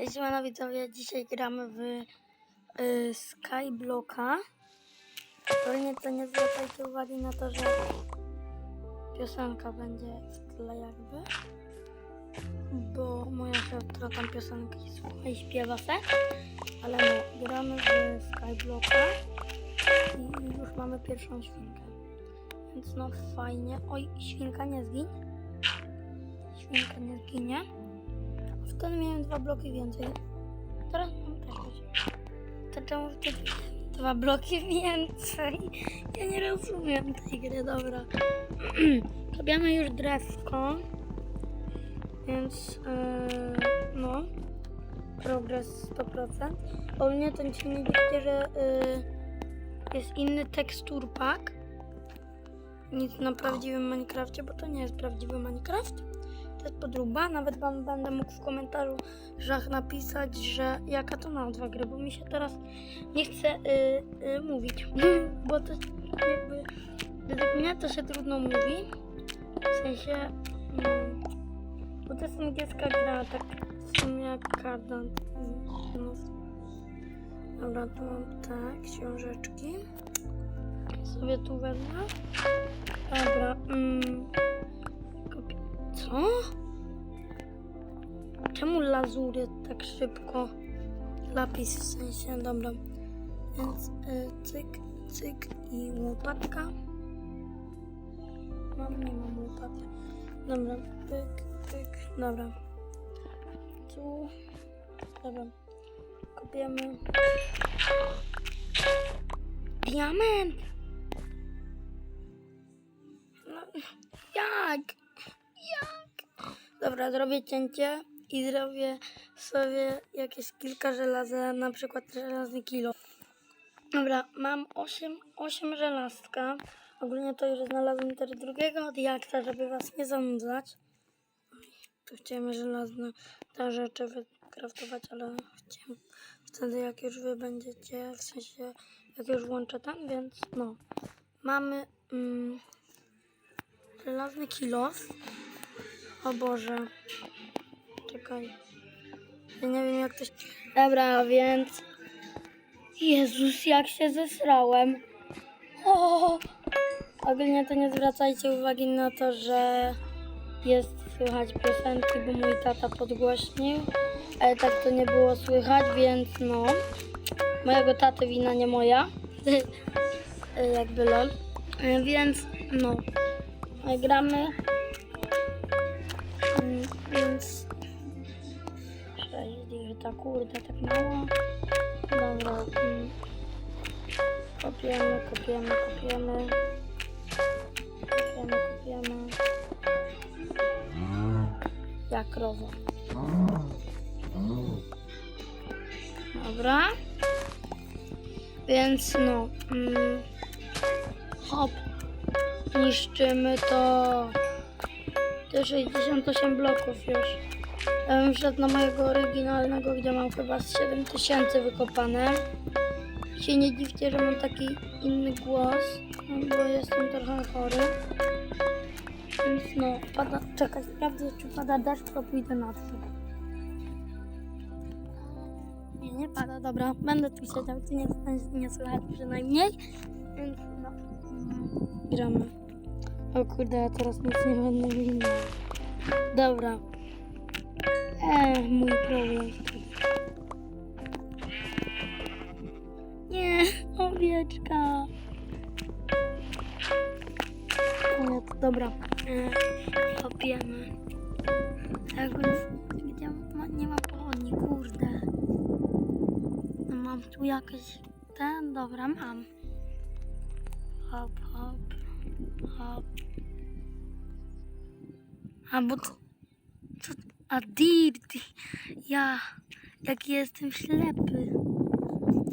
Cześć, siemano widzowie, dzisiaj gramy w y, Skyblocka. Pewnie to nie zwracajcie uwagi na to, że piosenka będzie w tle jakby. Bo moja siostra tam piosenki słucha i śpiewa se. Ale no, gramy w Skyblocka i już mamy pierwszą świnkę. Więc no fajnie. Oj, świnka nie zgiń. Świnka nie zginie. Wtedy miałem dwa bloki więcej. Teraz mam też. To czemu wtedy dwa bloki więcej? Ja nie rozumiem tej gry, dobra. Robiamy już drewko. Więc yy, no. Progres 100%. O mnie to się nie dziwcie, że yy, jest inny tekstur pack. Nic na prawdziwym Minecrafcie, bo to nie jest prawdziwy Minecraft. To jest podróba. Nawet wam będę mógł w komentarzach napisać, że jaka to nazwa gry, bo mi się teraz nie chce y, y, mówić. bo to jakby według mnie to się trudno mówi. W sensie, mm, bo to jest angielska gra, tak w sumie jak kardan. Dobra, tu mam te książeczki. Sobie tu wezmę. Dobra. Mm. Co? Lazury tak szybko? Lapis w sensie, dobra. Więc y, cyk, cyk i łopatka. Mam, nie mam łopaty. Dobra, pyk, pyk, dobra. Tu, dobra. Kopiemy. Diament! No, jak? Jak? Dobra, zrobię cięcie i zrobię sobie jakieś kilka żelaza, na przykład żelazny kilo. Dobra, mam 8, 8 żelazka. Ogólnie to już znalazłem też drugiego od Jakta, żeby was nie zanudzać. Tu chciałem żelazne te rzeczy wykraftować, ale chciałem wtedy jak już wy będziecie, w sensie jak już włączę ten, więc no. Mamy mm, żelazny kilof. O Boże. Czekaj. Ja nie wiem jak to się... Dobra, więc... Jezus, jak się zesrałem. O! Ogólnie to nie zwracajcie uwagi na to, że jest słychać piosenki, bo mój tata podgłośnił. Ale tak to nie było słychać, więc no. Mojego taty wina, nie moja. Jakby lol. E, Więc no. E, Gramy. Kurde, tak mało. Dobra. mm. Kopiemy, kopiemy, kopiemy. Kopiemy, kopiemy. Jak krowa. Dobra. Więc no. Mm, hop. Niszczymy to. Te 68 bloków już. Ja wszedł na mojego oryginalnego, gdzie mam chyba z 7000 wykopane. Się nie dziwcie, że mam taki inny głos, bo jestem trochę chory. Więc no, pada, czekaj, sprawdzę czy pada deszcz, to pójdę na dwór. Nie, nie pada, dobra, będę tu siedział, tu nie, nie słychać przynajmniej. Więc no, mm, gramy. O kurde, ja teraz nic nie będę widział. Dobra. Mój problem. Nie, owieczka. To dobra. Eee, kopiemy. Tak, gdzie ma, nie ma pochodni, kurde. No, mam tu jakieś ten, dobra, mam. Hop, hop, hop. A bo a dirty. Ja, jaki jestem ślepy.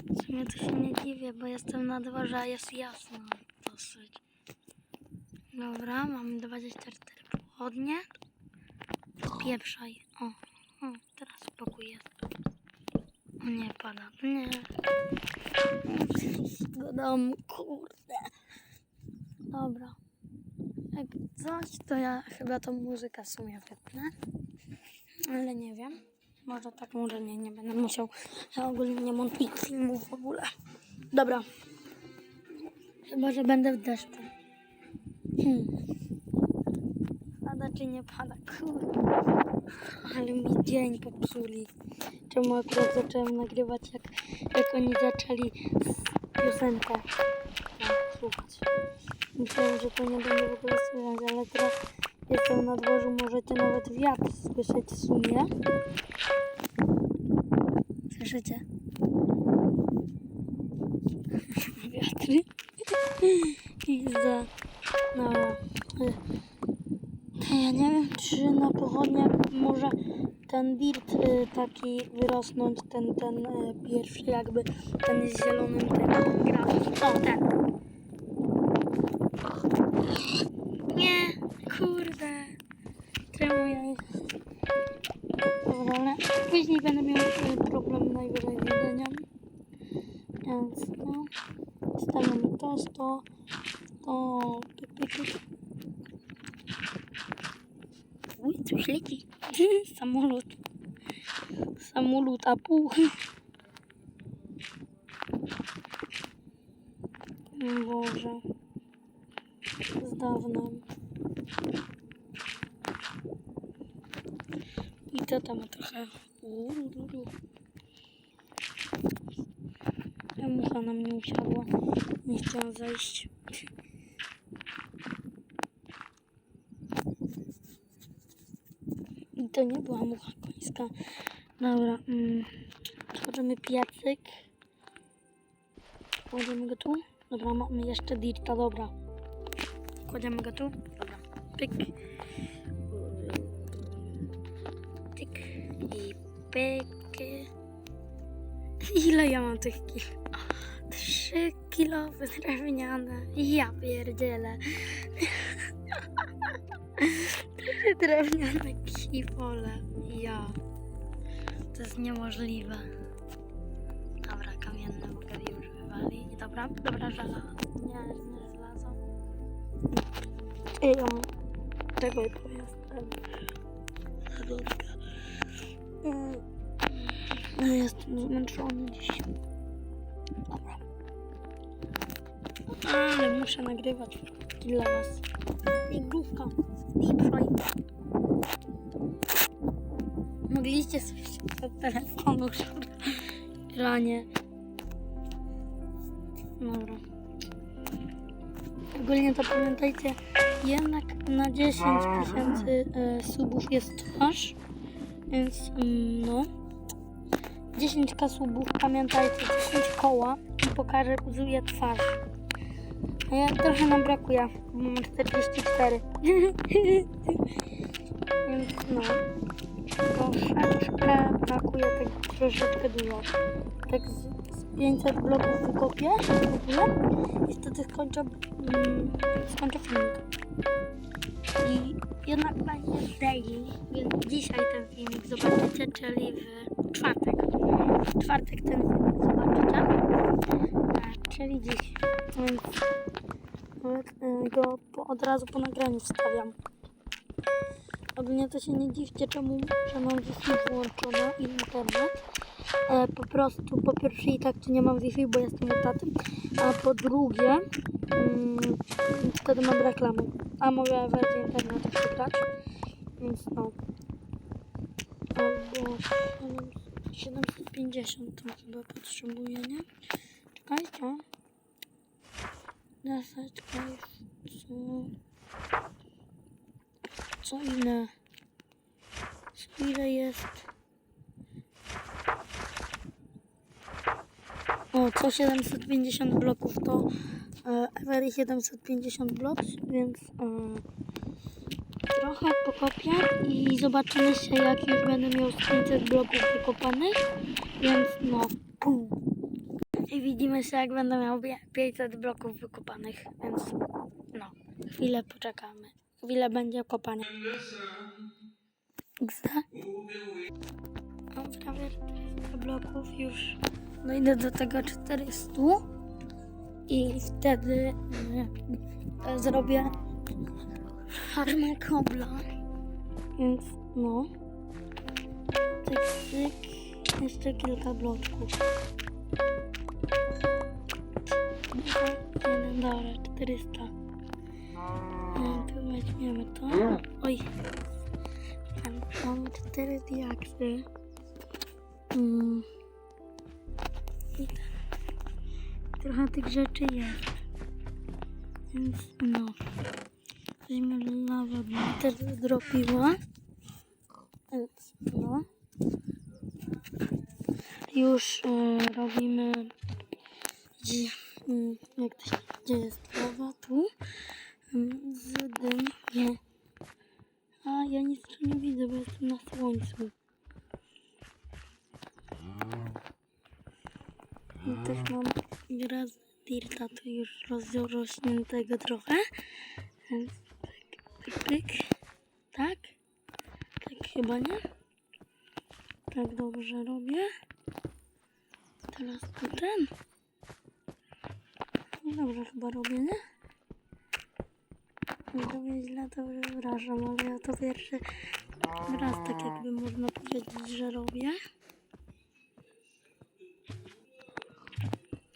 W sumie to się nie dziwię, bo jestem na dworze, a jest jasno dosyć. Dobra, mamy 24 pochodnie. Pieprzaj. O, o, teraz spokój jest. O nie, pada. Nie. Do domu, kurde. Dobra. Jak coś, to ja chyba tą muzykę w sumie wypnę. Ale nie wiem. Może tak, może nie, nie będę musiał. Ja ogólnie nie montuję filmów w ogóle. Dobra. Chyba, że będę w deszczu. Hmm. Pada czy nie pada? Kurde. Ale mi dzień popsuli. Czemu akurat zacząłem nagrywać, jak, jak oni zaczęli piosenkę no, słuchać. Myślałem, że to nie będzie w ogóle słychać, ale teraz jestem na dworzu, możecie nawet wiatr słyszeć w sumie. Słyszycie? Wiatry. I za... No... y, Ja nie wiem, czy na pochodniach może ten dirt y, taki wyrosnąć, ten, ten y, pierwszy jakby, ten z zielonym ten. O, ten. Później będę miał y, problem najwyżej z jedzeniem. Więc no, stawiamy to, to, to, pyk. Uj, coś leci. Samolot. Samolot, a pół. Boże. Z dawna. I to tam trochę. Ururu. Ta mucha na mnie usiadła. Nie chciałam zejść. I to nie była mucha końska. Dobra. Mm. Tworzymy piecyk. Kładziemy go tu. Dobra, mamy jeszcze dirta, dobra. Kładziemy go tu. Dobra. Pyk. Pyk. Ile ja mam tych kil? Trzy kilo drewniane. Ja pierdzielę. Trzy drewniane kifole. Ja. To jest niemożliwe. Dobra, kamienne mogę już wywalić. Dobra, dobra, żela. Nie, nie żelazo. Ej, ja mam tego pojazd. Jestem zmęczony dziś. Dobra. Ale muszę nagrywać dla was. Deep fry. Mogliście słyszeć od telefonu granie. Dobra. Ogólnie to pamiętajcie, jednak na 10 tysięcy e, subów jest twarz. Więc mm, no. 10 subów, pamiętajcie, 10 koła i pokażę, uzuję twarz. A ja trochę nam brakuje, bo mam 44. Więc no. Troszeczkę brakuje tak troszeczkę dużo. Tak z, z 500 bloków wykopię w ogóle i wtedy skończę, mm, skończę filmik. I jednak będzie daily, więc dzisiaj ten filmik zobaczycie, czyli w czwartek. W czwartek ten zobaczycie, e, czyli dziś. Więc e, go po, od razu po nagraniu wstawiam. Ogólnie to się nie dziwcie, czemu, że mam Wi-Fi włączone i internet. E, po prostu, po pierwsze i tak tu nie mam Wi-Fi, bo jestem u taty, a po drugie, mm, wtedy mam reklamy, a mogę wersję internetu przegrać, więc no. Albo 700 750 to chyba potrzebuję, nie? Czekajcie. Deseczka jest co? Co ile? Co ile jest? O, co 750 bloków to e, Every 750 blok, więc e, trochę pokopię i zobaczymy się jak już będę miał z 500 bloków wykopanych, więc no, pum. I widzimy się jak będę miał pie- 500 bloków wykopanych, więc no, chwilę poczekamy. Chwilę będzie kopania. XD. Mam prawie 400 bloków już. Dojdę do tego 400 i wtedy e, zrobię farmę kobla. Więc no. cyk, cyk. Jeszcze kilka bloczków. Jeden, dobra, 400. E, Tu weźmiemy to. Oj. Tam Mamy cztery diaksy. Mm. I tak. Trochę tych rzeczy jest. Więc no. Lawę, bo mi też zdropiła. Więc no. Już e, robimy gdzie, mm, jak to się, gdzie jest lawa? Tu. Mm, Z dym. Nie. A ja nic tu nie widzę, bo jestem na słońcu. I też mam raz dirta tu już rozrośniętego trochę. Więc pyk. Tak? Tak chyba nie? Tak dobrze robię. Teraz tu ten. No dobrze chyba robię, nie? To mnie źle to wyobrażam, ale ja to pierwszy raz tak jakby można powiedzieć, że robię.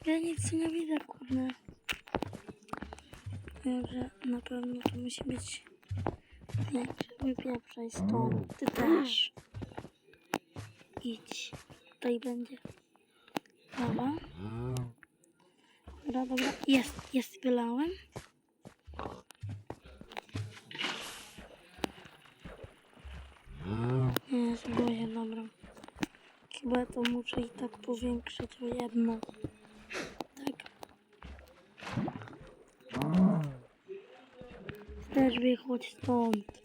Ja nic nie widzę, kurde. Także na pewno to musi być. Wypieprzaj stąd. Ty też. Idź. Tutaj będzie. Dobra. Dobra, dobra. Jest, jest, wylałem. Nie, boję, dobra. Chyba to muszę i tak powiększyć o jedno. Tak. Też wychodź stąd.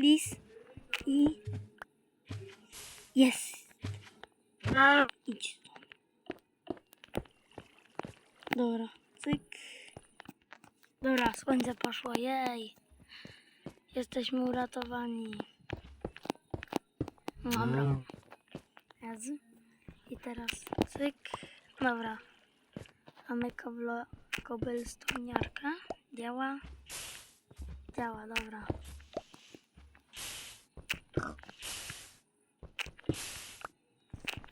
Please. I... Jest. Idź. Dobra, cyk. Dobra, słońce poszło, jej. Jesteśmy uratowani. Dobra. Jezu. I teraz cyk. Dobra. Mamy koblo, kobelstoniarka. Działa. Działa, dobra.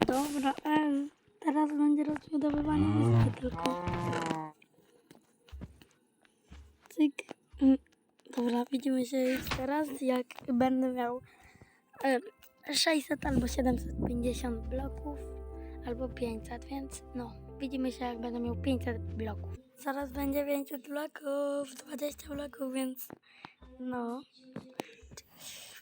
Dobra, e, teraz będzie rozbudowywanie wyspy tylko. Cyk. Mm, Dobra, widzimy się teraz, jak będę miał e, 600 albo 750 bloków, albo 500, więc no, widzimy się jak będę miał 500 bloków. Zaraz będzie 500 bloków, 20 bloków, więc no,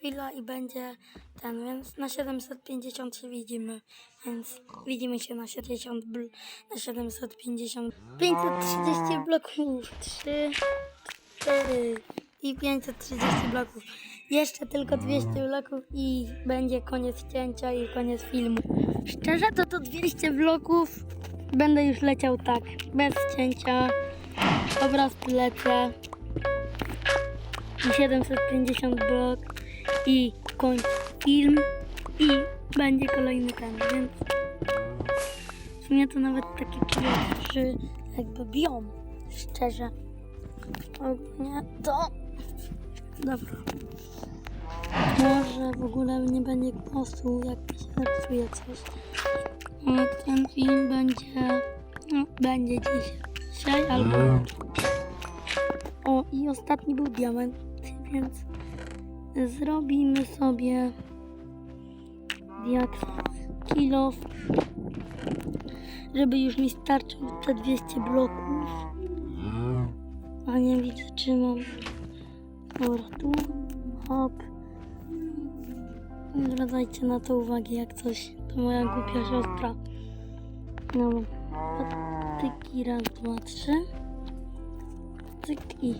chwila i będzie ten, więc na 750 się widzimy, więc widzimy się na 70 bl- na 750 530 bloków. 3 4 i 530 bloków. Jeszcze tylko 200 bloków i będzie koniec cięcia i koniec filmu. Szczerze to to 200 bloków będę już leciał tak bez cięcia. Obraz lecę. I 750 blok i kończ film i będzie kolejny ten, więc w sumie to nawet taki pierwszy jakby biom, szczerze. Ogólnie to... Dobra. Może w ogóle nie będzie głosu, jak się zepsuje coś. Ale ten film będzie... No, będzie dzisiaj. Dzisiaj albo... O, i ostatni był diament, więc zrobimy sobie jak kilo, żeby już mi starczył te 200 bloków. A nie widzę, czy mam. Dobra, tu, hop. Zwracajcie na to uwagi, jak coś. To moja głupia siostra. No, tyki, raz, dwa, trzy. Tyki.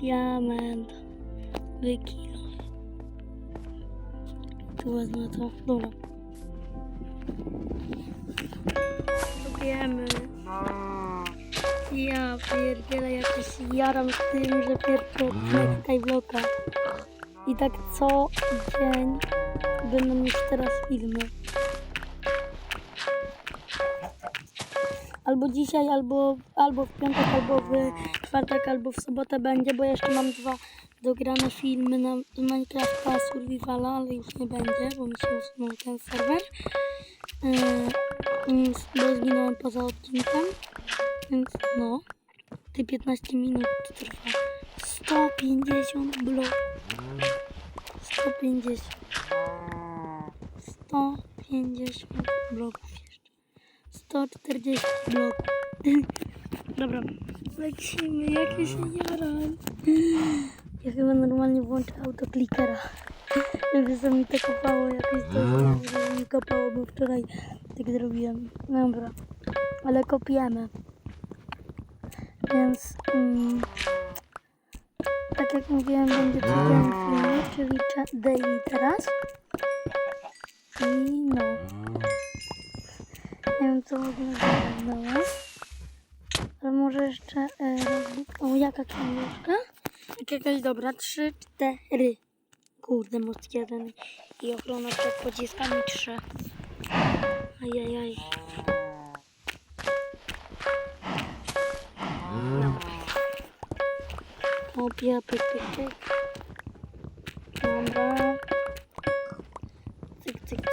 Diament. Wykilo. Tu wezmę to. Dobra. Próbujemy. Ja pierdzielę jakoś jaram z tym, że pierwszy odcinek Skybloka. I tak co dzień będą już teraz filmy. Albo dzisiaj, albo, albo w piątek, albo w czwartek, albo w sobotę będzie, bo jeszcze mam dwa dograne filmy na Minecrafta Survivala, ale już nie będzie, bo mi się usunął ten serwer. Yy, bo zginąłem poza odcinkiem. Więc no, te 15 minut trwa. 150 blok. 150. 150 bloków. 140 bloków. Dobra, lecimy, jak ja się jaram. Ja chyba normalnie włączę autoklikera. Żeby sobie mi to kopało jakoś to, mi kopało, bo wczoraj tak zrobiłem. Dobra, ale kopiemy. Więc mm, tak jak mówiłem, będzie codzienny filmik, czyli cza- daily teraz. I no. Wiem co w ogóle wyglądało. Ale może jeszcze e, O, jaka książeczka? Jak jakaś dobra. Trzy, cztery. Kurde, most jeden. I ochrona przed pociskami trzy. Ajajaj. Kopia, pyk, pyk, pyk.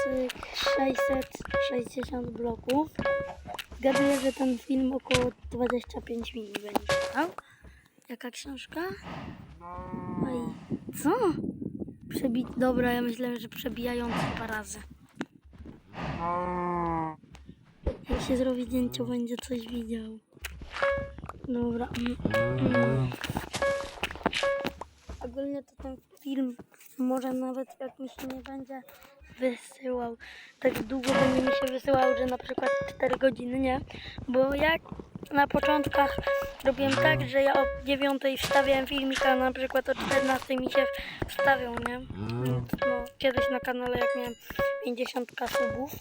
660 bloków. Zgaduję, że ten film około 25 minut będzie trwał. Jaka książka? Oj, co? Przebi... Dobra, ja myślałem, że przebijający dwa razy. Jak się zrobi zdjęcie, będzie coś widział. Dobra. mm. Ogólnie to ten film może nawet jak mi się nie będzie wysyłał tak długo będzie mi się wysyłał, że na przykład 4 godziny, nie? Bo jak na początkach robiłem tak, że ja o 9 wstawiałem filmika, na przykład o 14 mi się wstawiał, nie? Więc No, kiedyś na kanale jak miałem 50 subów,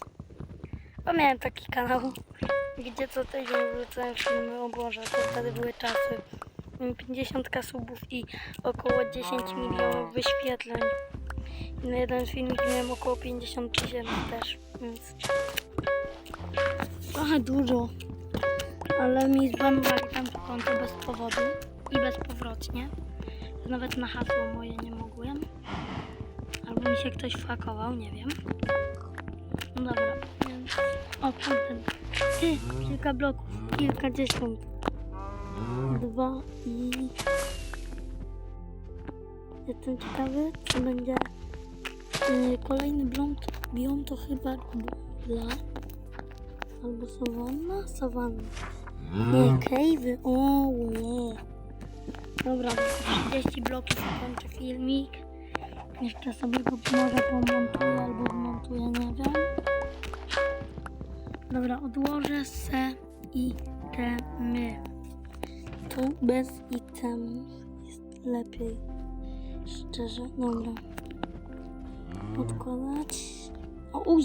bo miałem taki kanał, gdzie co tydzień wrzucałem filmy, o Boże, to wtedy były czasy. Miałem 50 subów i około 10 milionów wyświetleń. Na jeden filmik miałem około 50 tysięcy też, więc trochę dużo. Ale mi zbanowali tam to konto bez powodu i bezpowrotnie. Nawet na hasło moje nie mogłem. Albo mi się ktoś whakował, nie wiem. No dobra, więc... O kurde. Ty, kilka bloków, kilkadziesiąt. Dwa i... Jestem ciekawy, co będzie... Yy, kolejny to, biom to chyba dla... Albo sawanna? Sawanna. Nie, cave'y. O, nie. Dobra, 30 bloków kończę filmik. Jeszcze sobie go może pomontuję albo zmontuję, nie wiem. Dobra, odłożę se itemy. Tu bez itemów jest lepiej. Szczerze, dobra. Odkładać. O, uj,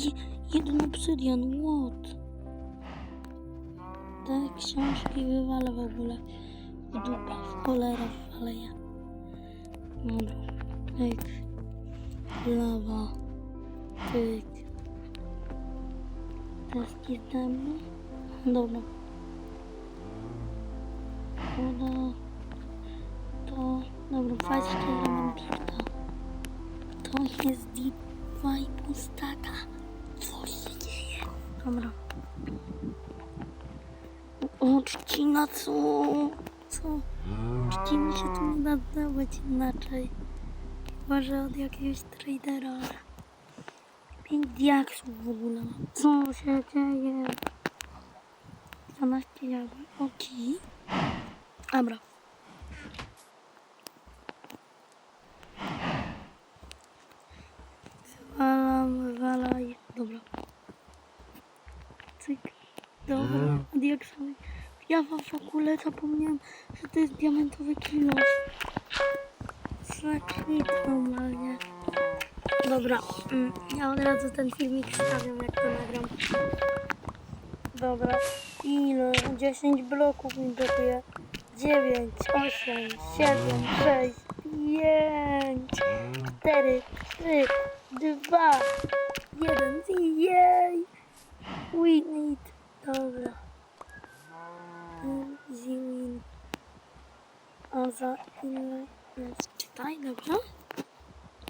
jeden obsydian, what? Te książki wywalę w ogóle w dupa, w cholerę wywalę je. Dobra, pyk, lawa, pyk. Deski zdemy. Dobra. Woda. To, dobra, patrzcie ile mam dirta. Jest deep vibe staka. Co się dzieje? Dobra. O, trzcina, co? Co? Trzciny się tu nie da dawać inaczej. Chyba, że od jakiegoś tradera. Pięć diaksów w ogóle. Co się dzieje? 12 jabłek. Okej. Dobra. Wywalam, wywalaj. Dobra. Cyk. Dobra, diaksowy. Ja w ogóle zapomniałem, że to jest diamentowy kilo. Zakryt normalnie. Dobra, mm, ja od razu ten filmik stawiam, jak to nagram. Dobra, ile? 10 bloków mi brakuje. 9, 8, 7, 6, 5, 4, 3, 2, 1. Jej! We need. Dobra. Win. A za Więc czytaj, dobrze?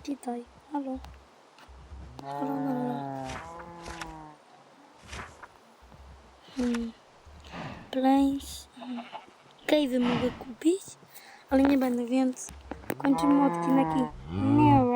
Czytaj. Halo. Halo, halo. Hmm. Place. Cave'y mogę kupić, ale nie będę, więc kończymy odcinek i nie